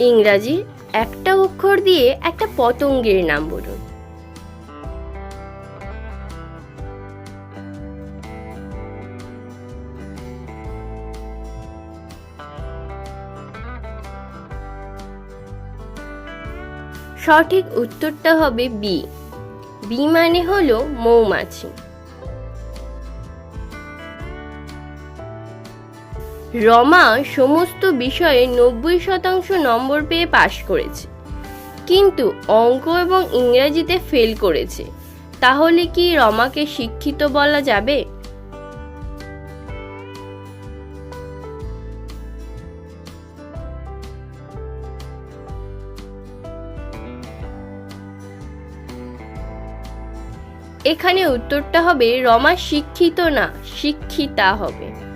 ইংরাজি একটা অক্ষর দিয়ে একটা পতঙ্গের নাম বলুন। সঠিক উত্তরটা হবে বি। বি মানে হলো মৌমাছি। রমা সমস্ত বিষয়ে নব্বই শতাংশ নম্বর পেয়ে পাশ করেছে। কিন্তু অঙ্ক এবং ইংরেজিতে ফেল করেছে। তাহলে কি রমাকে শিক্ষিত বলা যাবে? এখানে উত্তরটা হবে, রমা শিক্ষিত না, শিক্ষিতা হবে।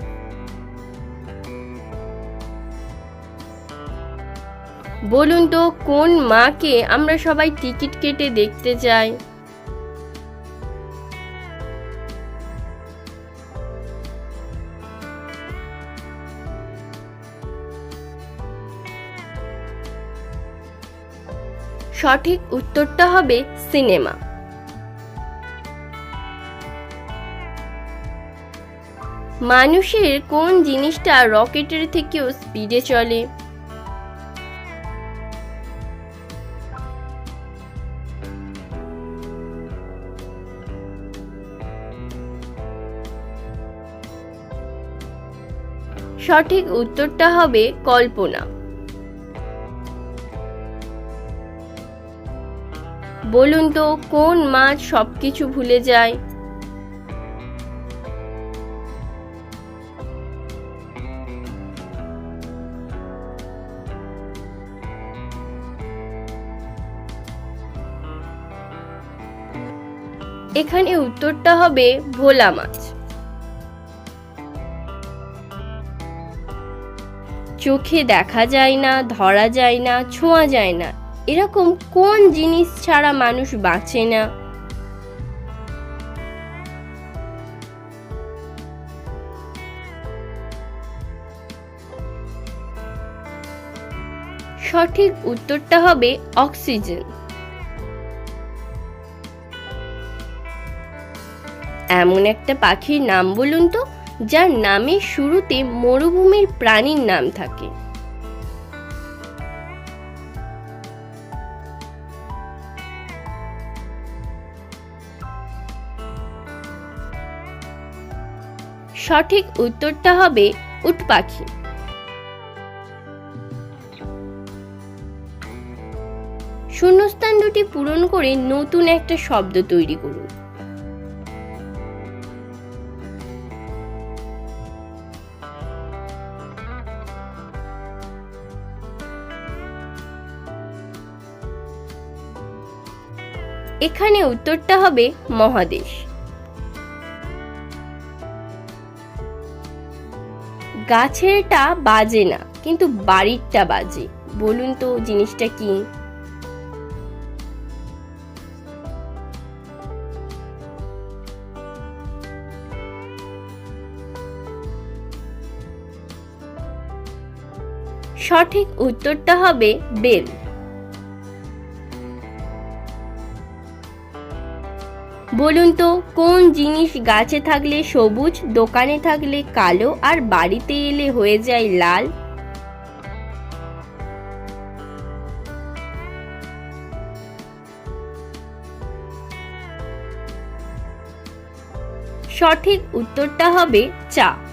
বলুন তো, কোন মাকে আমরা সবাই টিকিট কেটে দেখতে চাই? সঠিক উত্তরটা হবে সিনেমা। মানুষের কোন জিনিসটা রকেটের থেকেও স্পিডে চলে? সঠিক উত্তরটা হবে কল্পনা। বলুন তো, কোন মাছ সবকিছু ভুলে যায়? এখানে উত্তরটা হবে ভোলা মাছ। চোখে দেখা যায় না, ধরা যায় না, ছোঁয়া যায় না। এরকম কোন জিনিস ছাড়া মানুষ বাঁচে না? সঠিক উত্তরটা হবে অক্সিজেন। এমন একটা পাখির নাম বলুন তো যার নামের শুরুতে মরুভূমির প্রাণীর নাম থাকে। সঠিক উত্তরটা হবে উট পাখি। শূন্যস্থান দুটি পূরণ করে নতুন একটা শব্দ তৈরি করুন। এখানে উত্তরটা হবে মহাদেশ। গাছেরটা বাজে না, কিন্তু বাড়িরটা বাজে। বলুন তো জিনিসটা কি? সঠিক উত্তরটা হবে বেল। বলুন তো, কোন জিনিস গাছে থাকলে সবুজ, দোকানে থাকলে কালো আর বাড়িতে এলে হয়ে যায় লাল? সঠিক উত্তরটা হবে চা।